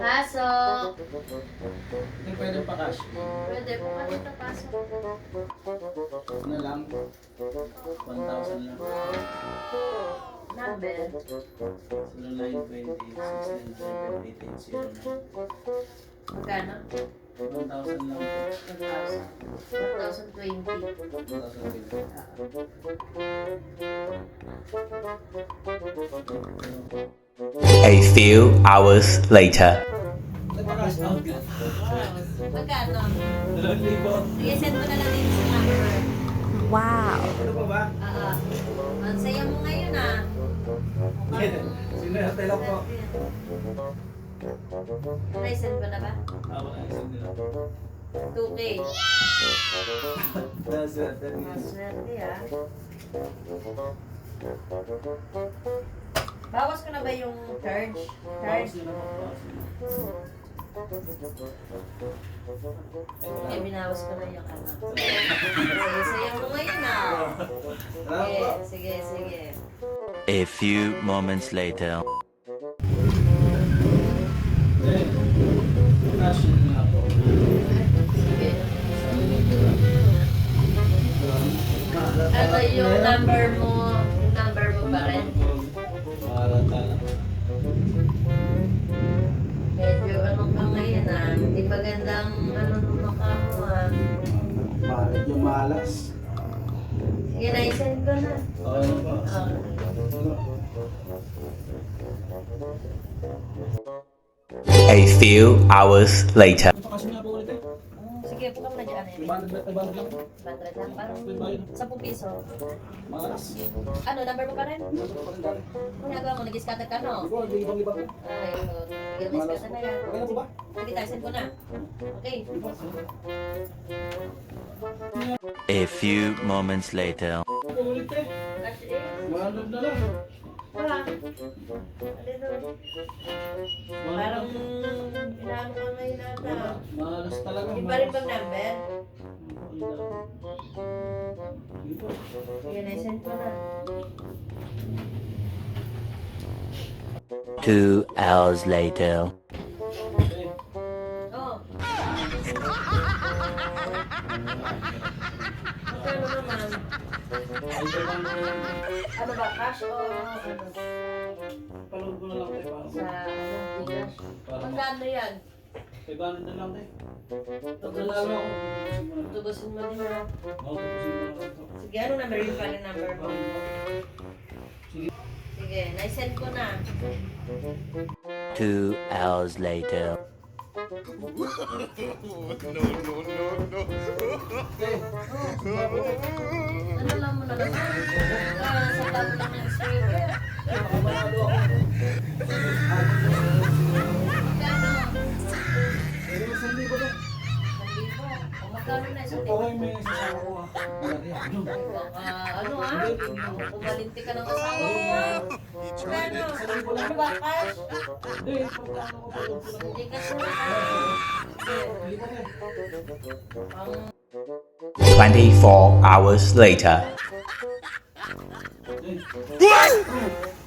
Pasok. Hindi pwede pa cash. Pwede po ka dito pasok. Ano lang? 1,000 lang. Number. 0920 Magkano? 1,000 lang. 1,000. 1,020. 1,020. A few hours later. Out ka. Magkano? 2,000. Sige, send mo na lang dito sa number. Ano pa ba? Oo. Ang saya mo ngayon ah. Sinerte lang po. Present mo na ba? 2K. Naserte Ang niya. swerte ah. Bawas ko na ba yung charge? Charge? nila. Okay, binawas ko na yung ano. Sige, saya mo ngayon ah. Sige, sige, sige. A few moments later. Eh, magandang ano nung mukha mo ah. Malas. Sige, na-send ko na. Okay na po. Okay. A few hours later. Mo na dyan. 500 na lang. 100 lang, parang Bayad. 10 piso. Ano, number mo pa rin? Ano pa rin dati? Kung nagawa mo, nag-scatter ka, no? Ay, so, bigyan mo scatter na yan. Okay na po ba? Sige, tayo, send ko na. Okay. A few moments later. Ako ulit eh. Cash in. 100 na lang. Pa. Ano Parang inaano ka ngayon ata. Malas talaga. Iba rin bang number? Two hours later. Oh. Ano ba, cash o ano? Na lang tayo. Sa ano, Magkano yan? 500 na lang Tagalalo mo. ako. Tubusin mo din ha. Ako tubusin mo na lang to. Sige, ano number yung pala number mo? Sige, na-send ko na. Two hours later. Ano lang mo na lang? Ah, sa tabo lang ng speaker. Nakabalado ako. O magkano na isang libo? Okay, may sasama ko ah. Ah. Ano? Ah, ano? Kumalinti ka mo ah. Magkano? Ano ba, cash? Hindi, pagkano ko pa sila. Hindi ko na. Ang 24 hours later.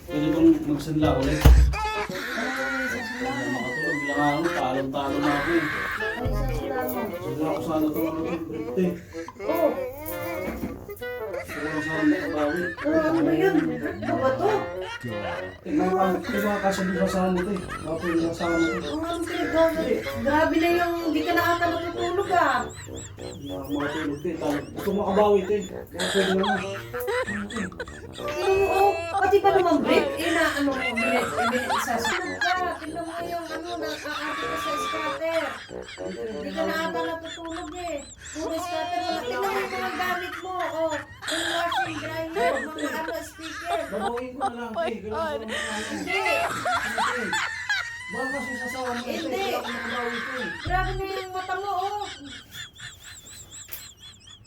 Pwede bang magsanla? Araw, talong-talong na ako eh. ang. Siguro ako sana ito ano briefed eh. Oh, Siguro ako sana nakabawi. oh, ano ba yun? Ano ba to? Eh, mga ka- sana ito eh. Po yung kasama ko. Ang ano pinagkakali? Grabe na yung hindi ka na ata natutulog ah. Hindi ako makatulog eh. Gusto makabawi ito eh. Kaya pwede mo, oh, pati pa naman break. Eh na, ano mo, bilit, bilit isa. Sunod ka, tingnan mo yung ano, nakaarte ka sa scatter. Hindi ka na ata natutulog eh. Puro scatter mo. Tingnan mo yung mga gamit mo, oh. Yung washing dryer, mga ano, speaker. Babawin ko na lang eh. Ko naman ako. Hindi, Baka kasi sasawa mo. Hindi. Eh. grabe na yung mata mo, oh.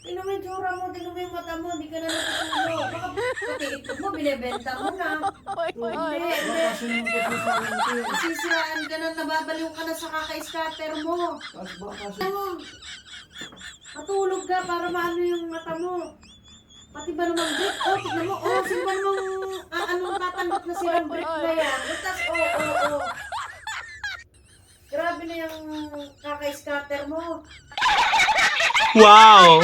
Tingnan mo yung tsura mo, tingnan mo yung mata mo, hindi ka na natutulog. Baka pati ito mo, binibenta mo na. Hindi, hindi. kasi sasawa mo ito. Sisiraan ka na, nababaliw ka na sa kaka-scatter mo. Kasi baka kasi Ano? Matulog ka para maano yung mata mo. Pati ba naman brick? Oh, tignan mo. Oh, sino ba namang ah, anong tatandot na silang brick na yan? Butas, oh, oh, oh. Grabe na yung kaka-scatter mo. Wow!